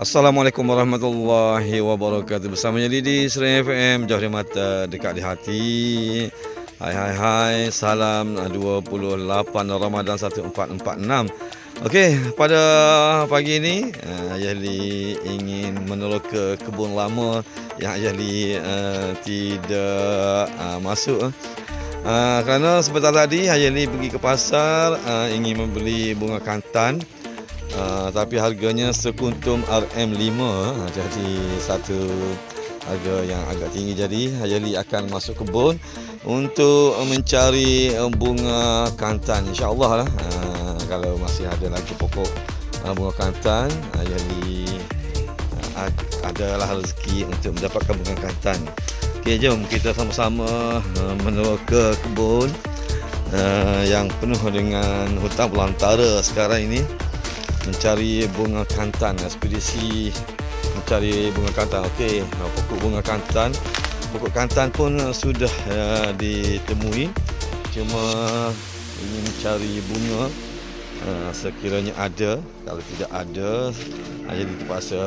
Assalamualaikum warahmatullahi wabarakatuh. Bersama jadi di Serai FM Jauh di mata dekat di hati. Hai hai hai. Salam 28 Ramadan 1446 Okey pada pagi ini uh, Yahli ingin meneroka kebun lama Yang Yahli uh, tidak uh, masuk. Uh, Kerana sebentar tadi Yahli pergi ke pasar uh, Ingin membeli bunga kantan Uh, tapi harganya sekuntum RM5 uh, jadi satu harga yang agak tinggi. Jadi Hayali akan masuk kebun untuk mencari uh, bunga kantan insyaallah lah. Kalau masih ada lagi pokok bunga kantan Hayali uh, adalah rezeki untuk mendapatkan bunga kantan. Okey jom kita sama-sama uh, meneroka kebun uh, yang penuh dengan hutan belantara sekarang ini mencari bunga kantan ekspedisi mencari bunga kantan. Okey pokok bunga kantan. Pokok kantan pun sudah uh, ditemui. Cuma ingin mencari bunga uh, sekiranya ada. Kalau tidak ada jadi terpaksa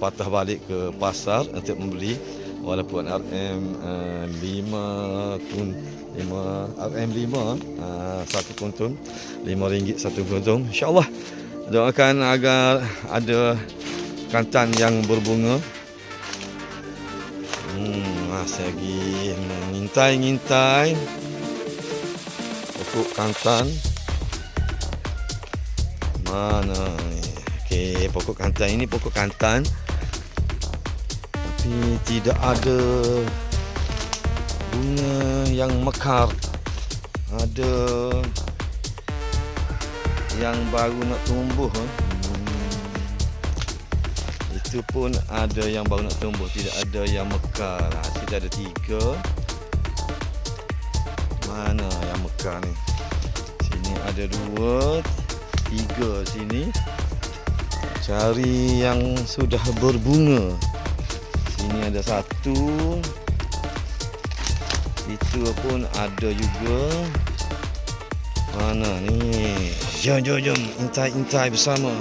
patah balik ke pasar untuk membeli. Walaupun RM uh, 5 kun 5 RM 5 uh, satu kuntun RM5 satu kuntun. Insyaallah doakan agar ada kantan yang berbunga. Hmm, masih lagi mengintai-ngintai pokok kantan mana ni? Okey pokok kantan ini pokok kantan tapi tidak ada bunga yang mekar. Ada yang baru nak tumbuh hmm. itu pun ada yang baru nak tumbuh. Tidak ada yang mekar ha, tidak ada tiga. Mana yang mekar ni? Sini ada dua tiga sini. Cari yang sudah berbunga. Sini ada satu. Itu pun ada juga. Mana ni Jom, jom, jom. Intai-intai bersama.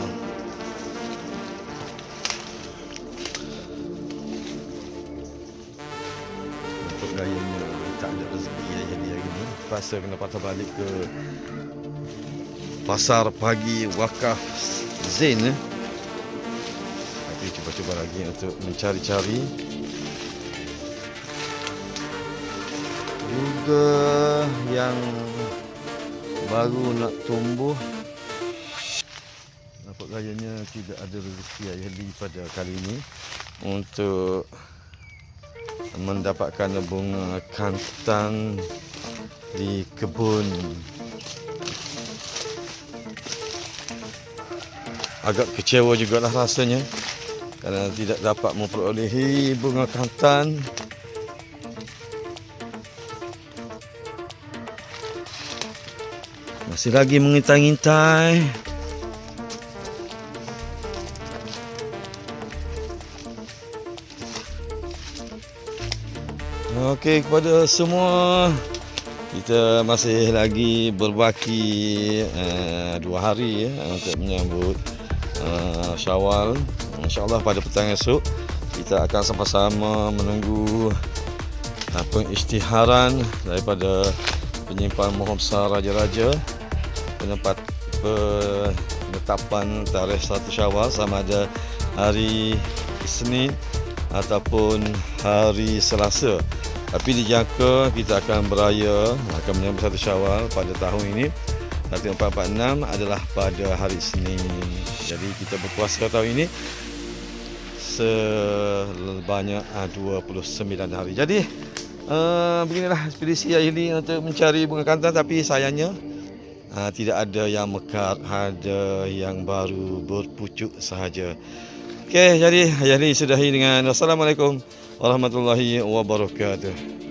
Untuk gayanya tak ada rezeki yang jadi hari ni. Pasal kena patah balik ke pasar pagi wakaf Zain. Eh. Tapi cuba-cuba lagi untuk mencari-cari. Juga yang baru nak tumbuh. Nampak gayanya tidak ada rezeki Ayali pada kali ini. Untuk mendapatkan bunga kantang di kebun. Agak kecewa juga lah rasanya. Kerana tidak dapat memperolehi bunga kantan Masih lagi mengintai-intai. Okey kepada semua kita masih lagi berbaki uh, dua hari ya untuk menyambut uh, Syawal. Insya-Allah pada petang esok kita akan sama-sama menunggu uh, pengisytiharan daripada penyimpan Mohon Besar Raja-Raja penempat penetapan tarikh 1 Syawal sama ada hari Isnin ataupun hari Selasa. Tapi dijangka kita akan beraya akan menyambut 1 Syawal pada tahun ini 1446 adalah pada hari Isnin. Jadi kita berpuasa tahun ini sebanyak 29 hari. Jadi uh, beginilah ekspedisi ini untuk mencari bunga kantan tapi sayangnya uh, tidak ada yang mekar, ada yang baru berpucuk sahaja. Okey, jadi hari ini sudahi dengan Assalamualaikum warahmatullahi wabarakatuh.